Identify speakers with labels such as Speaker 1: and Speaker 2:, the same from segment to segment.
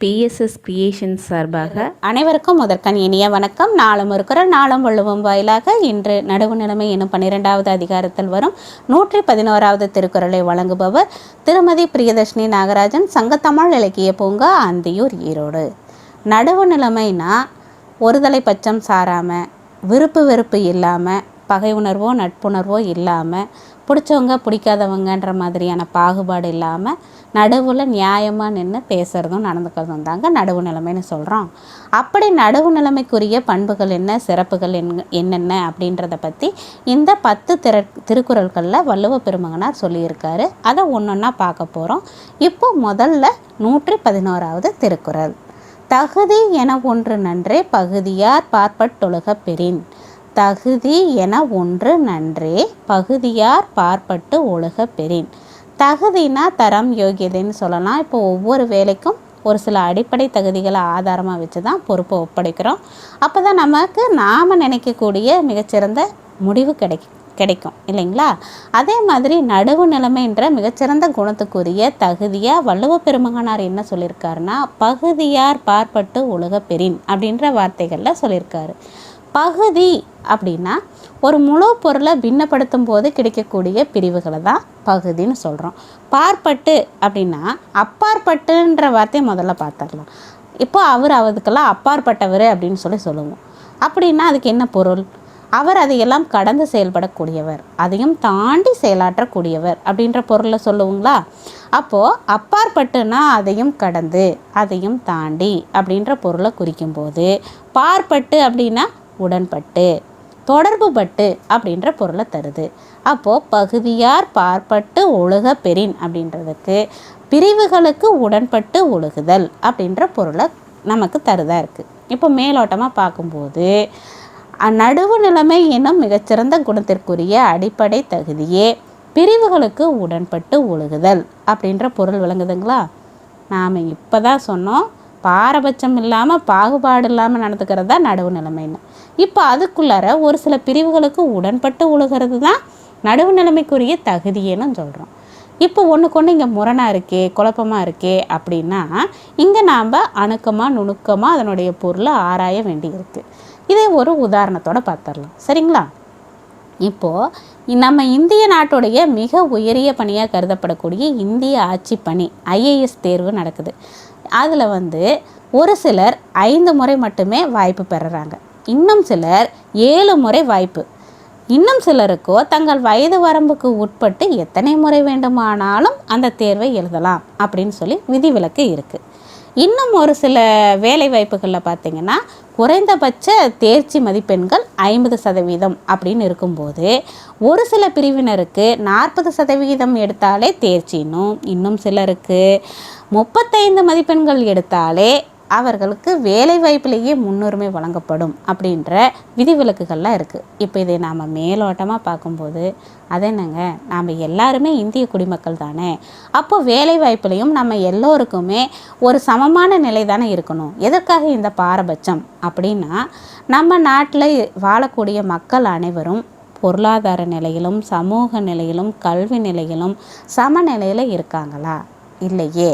Speaker 1: BSS creation சார்பாக
Speaker 2: அனைவருக்கும் முதற்கண் இனிய வணக்கம். நாளும் இருக்கிற நாளும் வள்ளுவம் வாயிலாக இன்று நடுவு நிலைமை எனும் பன்னிரெண்டாவது அதிகாரத்தில் வரும் நூற்றி பதினோராவது திருக்குறளை வழங்குபவர் திருமதி பிரியதர்ஷினி நாகராஜன். சங்கத்தமிழ் இலக்கிய பூங்கா அந்தியூர் ஈரோடு. நடுவு நிலைமைனா ஒருதலை பட்சம் சாராமல் விருப்பு வெறுப்பு இல்லாமல் பகை உணர்வோ நட்புணர்வோ இல்லாமல் பிடிச்சவங்க பிடிக்காதவங்கன்ற மாதிரியான பாகுபாடு இல்லாமல் நடுவில் நியாயமாக நின்று பேசுகிறதும் நடந்துக்கிறதும் தாங்க நடுவு நிலைமைன்னு சொல்கிறோம் அப்படி நடுவு நிலைமைக்குரிய பண்புகள் என்ன சிறப்புகள் என் என்னென்ன அப்படின்றத பற்றி இந்த பத்து திரு திருக்குறள்களில் வள்ளுவ பெருமகனார் சொல்லியிருக்காரு. அதை ஒன்றொன்னா பார்க்க போகிறோம் இப்போ முதல்ல நூற்றி பதினோராவது திருக்குறள். தகுதி என ஒன்று நன்றே பகுதியார் பார்ப்பட்டொழுக பெறின். தகுதி என ஒன்று நன்றே பகுதியார் பார்ப்பட்டு ஒழுக பெறின். தகுதினா தரம் யோகியதைன்னு சொல்லலாம். இப்போ ஒவ்வொரு வேலைக்கும் ஒரு சில அடிப்படை தகுதிகளை ஆதாரமாக வச்சு தான் பொறுப்பை ஒப்படைக்கிறோம். அப்போ தான் நமக்கு நாம் நினைக்கக்கூடிய மிகச்சிறந்த முடிவு கிடைக்கும் கிடைக்கும். இல்லைங்களா? அதே மாதிரி நடுவு நிலைமைன்ற மிகச்சிறந்த குணத்துக்குரிய தகுதியாக வள்ளுவ பெருமகனார் என்ன சொல்லியிருக்காருன்னா பகுதியார் பார்ப்பட்டு உலக பெறின் அப்படின்ற வார்த்தைகளில் சொல்லியிருக்காரு. பகுதி அப்படின்னா ஒரு முழு பொருளை பின்னப்படுத்தும் போது கிடைக்கக்கூடிய பிரிவுகளை தான் பகுதின்னு சொல்கிறோம் பார்ப்பட்டு அப்படின்னா அப்பாற்பட்டுன்ற வார்த்தையை முதல்ல பார்த்துடலாம். இப்போ அவர் அவதுக்கெல்லாம் அப்பாற்பட்டவர் அப்படின்னு சொல்லி சொல்லுவோம். அப்படின்னா அதுக்கு என்ன பொருள்? அவர் அதையெல்லாம் கடந்து செயல்படக்கூடியவர் அதையும் தாண்டி செயலாற்றக்கூடியவர் அப்படின்ற பொருளை சொல்லுவோங்களா? அப்போது அப்பாற்பட்டுனா அதையும் கடந்து அதையும் தாண்டி அப்படின்ற பொருளை குறிக்கும்போது பார்ப்பட்டு அப்படின்னா உடன்பட்டு தொடர்பு பட்டு அப்படின்ற பொருளை தருது. அப்போது பகுதியார் பார்ப்பட்டு ஒழுக பெறின் அப்படின்றதுக்கு பிரிவுகளுக்கு உடன்பட்டு ஒழுகுதல் அப்படின்ற பொருளை நமக்கு தருதா இருக்குது இப்போ மேலோட்டமாக பார்க்கும்போது நடுவு நிலைமை எனும் மிகச்சிறந்த குணத்திற்குரிய அடிப்படை தகுதியே பிரிவுகளுக்கு உடன்பட்டு ஒழுகுதல் அப்படின்ற பொருள் விளங்குதுங்களா? நாம் இப்போ தான் சொன்னோம் பாரபட்சம் இல்லாமல் பாகுபாடு இல்லாமல் நடந்துக்கிறது தான் நடுவு நிலைமைன்னு. இப்போ அதுக்குள்ளார ஒரு சில பிரிவுகளுக்கு உடன்பட்டு உழுகிறது தான் நடுவு நிலைமைக்குரிய தகுதியேன்னு சொல்கிறோம் இப்போ ஒன்றுக்கு ஒன்று இங்கே முரணாக இருக்கே குழப்பமாக இருக்கே அப்படின்னா இங்கே நாம் அணுக்கமாக நுணுக்கமாக அதனுடைய பொருளை ஆராய வேண்டியிருக்கு. இதே ஒரு உதாரணத்தோட பார்த்துடலாம் சரிங்களா? இப்போது நம்ம இந்திய நாட்டுடைய மிக உயரிய பணியாக கருதப்படக்கூடிய இந்திய ஆட்சி பணி ஐஏஎஸ் தேர்வு நடக்குது. அதில் வந்து ஒரு சிலர் ஐந்து முறை மட்டுமே வாய்ப்பு பெறுறாங்க. இன்னும் சிலர் ஏழு முறை வாய்ப்பு. இன்னும் சிலருக்கோ தங்கள் வயது வரம்புக்கு உட்பட்டு எத்தனை முறை வேண்டுமானாலும் அந்த தேர்வை எழுதலாம் அப்படின்னு சொல்லி விதிவிலக்கு இருக்குது இன்னும் ஒரு சில வேலை வாய்ப்புகளில் பார்த்திங்கன்னா குறைந்தபட்ச தேர்ச்சி மதிப்பெண்கள் ஐம்பது சதவீதம் அப்படின்னு இருக்கும்போது ஒரு சில பிரிவினருக்கு நாற்பது சதவீதம் எடுத்தாலே தேர்ச்சின்னும் இன்னும் சிலருக்கு முப்பத்தைந்து மதிப்பெண்கள் எடுத்தாலே அவர்களுக்கு வேலை வாய்ப்பிலேயே முன்னுரிமை வழங்கப்படும் அப்படின்ற விதிவிலக்குகள்லாம் இருக்குது இப்போ இதை நாம் மேலோட்டமாக பார்க்கும்போது அது என்னங்க? நாம் எல்லாருமே இந்திய குடிமக்கள் தானே? அப்போ வேலை வாய்ப்புலேயும் நம்ம எல்லோருக்குமே ஒரு சமமான நிலை தானே இருக்கணும். எதற்காக இந்த பாரபட்சம்? அப்படின்னா நம்ம நாட்டில் வாழக்கூடிய மக்கள் அனைவரும் பொருளாதார நிலையிலும் சமூக நிலையிலும் கல்வி நிலையிலும் சமநிலையில் இருக்காங்களா? இல்லையே.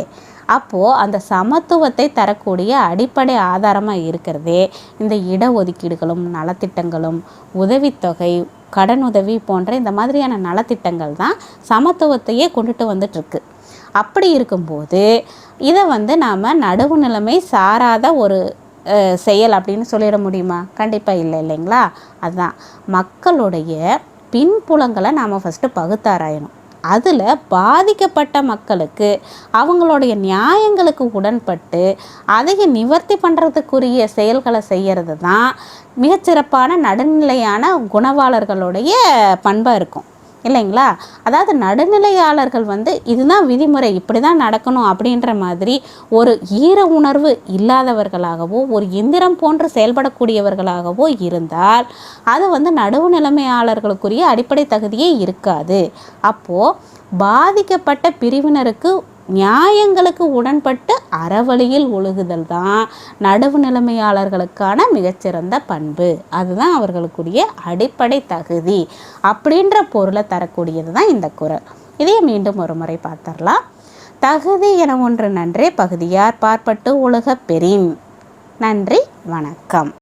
Speaker 2: அப்போது அந்த சமத்துவத்தை தரக்கூடிய அடிப்படை ஆதாரமாக இருக்கிறதே இந்த இடஒதுக்கீடுகளும் நலத்திட்டங்களும் உதவித்தொகை கடன் உதவி போன்ற இந்த மாதிரியான நலத்திட்டங்கள் தான் சமத்துவத்தையே கொண்டுட்டு வந்துட்டுருக்கு. அப்படி இருக்கும்போது இதை வந்து நாம் நடுவு நிலைமை சாராத ஒரு செயல் அப்படின்னு சொல்லிட முடியுமா? கண்டிப்பாக இல்லை இல்லைங்களா? அதுதான் மக்களுடைய பின்புலங்களை நாம் ஃபஸ்ட்டு பகுத்தாராயணும். அதில் பாதிக்கப்பட்ட மக்களுக்கு அவங்களுடைய நியாயங்களுக்கு உடன்பட்டு அதையே நிவர்த்தி பண்ணுறதுக்குரிய செயல்களை செய்கிறது தான் மிகச்சிறப்பான நடுநிலையான குணவாளர்களுடைய பண்பாக இருக்கும். இல்லைங்களா? அதாவது நடுநிலையாளர்கள் வந்து இதுதான் விதிமுறை இப்படி தான் நடக்கணும் அப்படின்ற மாதிரி ஒரு ஈர உணர்வு இல்லாதவர்களாகவோ ஒரு எந்திரம் போன்று செயல்படக்கூடியவர்களாகவோ இருந்தால் அது வந்து நடுவு நிலைமையாளர்களுக்குரிய அடிப்படை தகுதியே இருக்காது. அப்போது பாதிக்கப்பட்ட பிரிவினருக்கு நியாயங்களுக்கு உடன்பட்டு அறவழியில் ஒழுகுதல் தான் நடுவு நிலைமையாளர்களுக்கான மிகச்சிறந்த பண்பு. அதுதான் அவர்களுக்குரிய அடிப்படை தகுதி அப்படின்ற பொருளை தரக்கூடியது தான் இந்த குரல். இதையே மீண்டும் ஒரு முறை பார்த்துடலாம். தகுதி என ஒன்று நன்றே பகுதியார் பார்ப்பட்டு ஒழுக பெறின். நன்றி வணக்கம்.